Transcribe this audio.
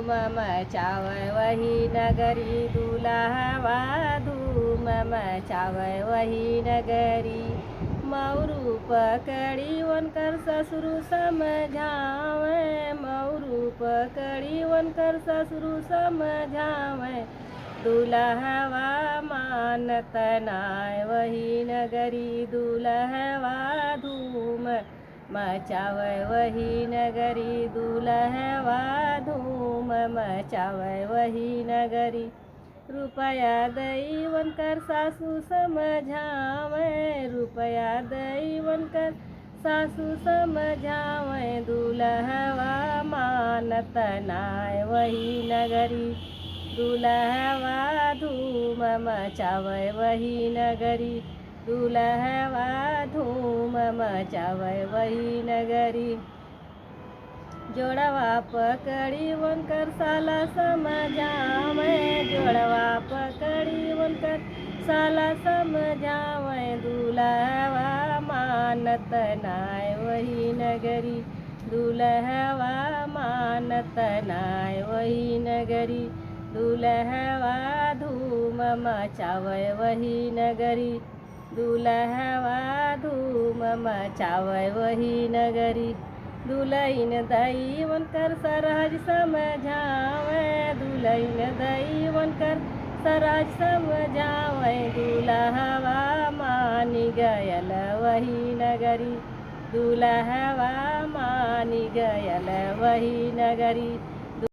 धूम मचावय वही नगरी दुल्हवा धूम मचावय वही नगरी. मौरू पकड़ी वनकर ससुरु समझावे मौरू पकड़ी वनकर ससुरु समझावे. दुलहवा मानत नाय वही नगरी दुलहवा धूम मचावय वही नगरी दुलहवा मचावय वही नगरी. रुपया दई कर सासू समझावय रुपया दई कर सासू समझावय दुलहवा मानत नाय वही नगरी. दुलहवा धूम मचावय वही नगरी. दुलहवा धूम मचावय वही नगरी. जोड़वा पकड़ी वनकर साला समझावे जोड़वा पकड़ी वनकर साला समझावे दुलहवा मानत नाय वही नगरी. दुलहवा मानत नाय वही नगरी. दुलहवा धूम मचावय वही नगरी. दुलहवा धूम मचावय वही नगरी. दुलैन दई वनकर सराज समझावे दुलैन दई वनकर सराज समझावे दुलहवा मानी गयल वही नगरी दुलहवा मानी गयल वही नगरी।